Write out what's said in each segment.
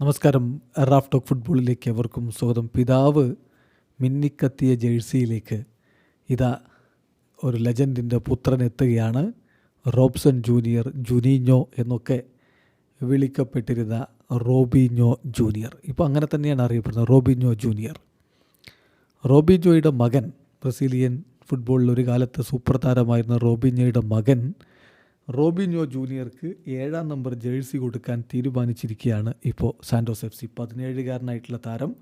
നമസ്കാരം. Raf talk ഫുട്ബോളിലേക്ക് എവർക്കും സ്വാഗതം. പിതാവ് മിന്നിക്കത്തിയ ജേഴ്സിയിലേക്ക് ഇതാ ഒരു ലെജൻഡിന്റെ പുത്രൻ എത്തുകയാണ്. റോബ്സൺ ജൂനിയർ ജുനീഞ്ഞോ എന്നൊക്കെ വിളിക്കപ്പെട്ടിരുന്ന റോബിഞ്ഞോ ജൂനിയർ. ഇപ്പോൾ അങ്ങനെ തന്നെയാണ് അറിയപ്പെടുന്നത് റോബിഞ്ഞോ ജൂനിയർ. റോബിഞ്ഞോയുടെ മകൻ ബ്രസീലിയൻ ഫുട്ബോളിൽ ഒരു കാലത്ത് സൂപ്പർ താരമായിരുന്ന റോബിഞ്ഞോയുടെ മകൻ റോബിഞ്ഞോ ജൂനിയർക്ക് ഏഴാം നമ്പർ ജേഴ്സി കൊടുക്കാൻ തീരുമാനിച്ചിരിക്കുകയാണ് ഇപ്പോൾ സാൻഡോസ് എഫ് സി. പതിനേഴുകാരനായിട്ടുള്ള താരം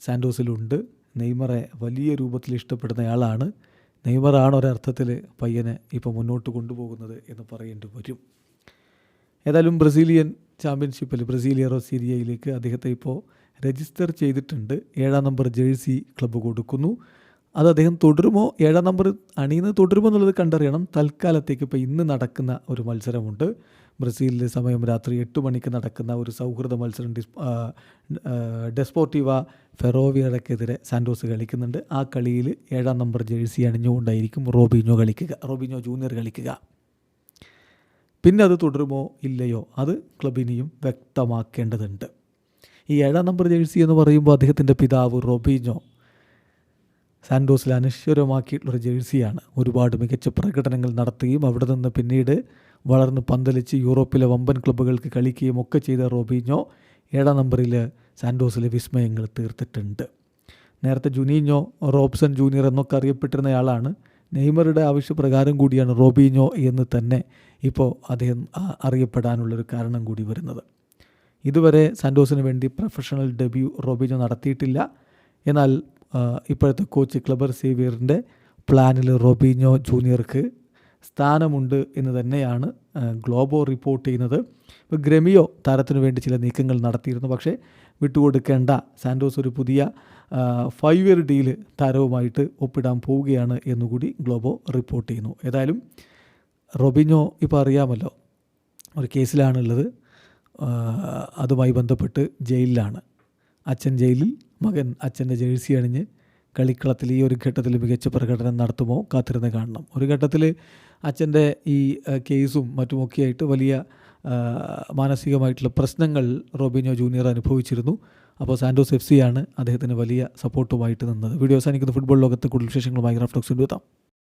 സാൻഡോസിലുണ്ട്. നെയ്മറെ വലിയ രൂപത്തിൽ ഇഷ്ടപ്പെടുന്നയാളാണ്. നെയ്മറാണ് ഒരർത്ഥത്തിൽ പയ്യനെ ഇപ്പോൾ മുന്നോട്ട് കൊണ്ടുപോകുന്നത് എന്ന് പറയേണ്ടി വരും. ഏതായാലും ബ്രസീലിയൻ ചാമ്പ്യൻഷിപ്പിൽ ബ്രസീലിയറോ സീരിയയിലേക്ക് അദ്ദേഹത്തെ ഇപ്പോൾ രജിസ്റ്റർ ചെയ്തിട്ടുണ്ട്. ഏഴാം നമ്പർ ജേഴ്സി ക്ലബ്ബ് കൊടുക്കുന്നു. അത് അദ്ദേഹം തുടരുമോ? ഏഴാം നമ്പർ അണിയുന്നത് തുടരുമോ എന്നുള്ളത് കണ്ടറിയണം. തൽക്കാലത്തേക്ക് ഇപ്പോൾ ഇന്ന് നടക്കുന്ന ഒരു മത്സരമുണ്ട്. ബ്രസീലിലെ സമയം രാത്രി എട്ട് മണിക്ക് നടക്കുന്ന ഒരു സൗഹൃദ മത്സരം ഡിസ് ഡെസ്പോർട്ടീവ ഫെറോവിയറക്കെതിരെ സാൻഡോസ് കളിക്കുന്നുണ്ട്. ആ കളിയിൽ ഏഴാം നമ്പർ ജേഴ്സി അണിഞ്ഞുകൊണ്ടായിരിക്കും റോബിനോ കളിക്കുക. റോബിനോ ജൂനിയർ കളിക്കുക. പിന്നെ അത് തുടരുമോ? ഇല്ലയോ? അത് ക്ലബിനിയും വ്യക്തമാക്കേണ്ടതുണ്ട്. ഈ ഏഴാം നമ്പർ ജേഴ്സി എന്ന് പറയുമ്പോൾ അദ്ദേഹത്തിന്റെ പിതാവ് റോബിഞ്ഞോ സാൻഡോസിൽ അനശ്വരമാക്കിയിട്ടുള്ളൊരു ജേഴ്സിയാണ്. ഒരുപാട് മികച്ച പ്രകടനങ്ങൾ നടത്തുകയും അവിടെ നിന്ന് പിന്നീട് വളർന്ന് പന്തലിച്ച് യൂറോപ്പിലെ വമ്പൻ ക്ലബ്ബുകൾക്ക് കളിക്കുകയും ഒക്കെ ചെയ്ത റോബിഞ്ഞോ ഏഴാം നമ്പറിൽ സാൻഡോസിലെ വിസ്മയങ്ങൾ തീർത്തിട്ടുണ്ട്. നേരത്തെ ജുനീഞ്ഞോ റോബ്സൺ ജൂനിയർ എന്നൊക്കെ അറിയപ്പെട്ടിരുന്നയാളാണ് നെയ്മറുടെ ആവശ്യപ്രകാരം കൂടിയാണ് റോബിഞ്ഞോ എന്ന് തന്നെ ഇപ്പോൾ അദ്ദേഹം അറിയപ്പെടാനുള്ളൊരു കാരണം കൂടി വരുന്നത്. ഇതുവരെ സാൻഡോസിന് വേണ്ടി പ്രൊഫഷണൽ ഡെബ്യൂ റോബിഞ്ഞോ നടത്തിയിട്ടില്ല. എന്നാൽ ഇപ്പോഴത്തെ കോച്ച് ക്ലബർ സേവിയറിന്റെ പ്ലാനിൽ റോബിഞ്ഞോ ജൂനിയർക്ക് സ്ഥാനമുണ്ട് എന്ന് തന്നെയാണ് ഗ്ലോബോ റിപ്പോർട്ട് ചെയ്യുന്നത്. ഇപ്പോൾ ഗ്രമിയോ താരത്തിനു വേണ്ടി ചില നീക്കങ്ങൾ നടത്തിയിരുന്നു. പക്ഷേ വിട്ടുകൊടുക്കേണ്ട സാൻഡോസ് ഒരു പുതിയ ഫൈവ് ഇയർ ഡീൽ താരവുമായിട്ട് ഒപ്പിടാൻ പോവുകയാണ് എന്നുകൂടി ഗ്ലോബോ റിപ്പോർട്ട് ചെയ്യുന്നു. ഏതായാലും റൊബിനോ ഇപ്പോൾ അറിയാമല്ലോ ഒരു കേസിലാണുള്ളത് അതുമായി ബന്ധപ്പെട്ട് ജയിലിലാണ്. അച്ഛൻ ജയിലിൽ മകൻ അച്ഛന്റെ ജേഴ്സി അണിഞ്ഞ് കളിക്കളത്തിൽ ഈ ഒരു ഘട്ടത്തിൽ മികച്ച പ്രകടനം നടത്തുമോ കാത്തിരുന്ന് കാണണം. ഒരു ഘട്ടത്തിൽ അച്ഛന്റെ ഈ കേസും മറ്റുമൊക്കെയായിട്ട് വലിയ മാനസികമായിട്ടുള്ള പ്രശ്നങ്ങൾ റോബിനോ ജൂനിയർ അനുഭവിച്ചിരുന്നു. അപ്പോൾ സാൻഡോസ് എഫ് സി ആണ് അദ്ദേഹത്തിന് വലിയ സപ്പോർട്ടുമായിട്ട് നിന്നത്. വീഡിയോ അവസാനിക്കുന്ന. ഫുട്ബോൾ ലോകത്ത് കൂടുതൽ വിശേഷങ്ങളുമായി റഫ്ലോക്സ് എത്താം.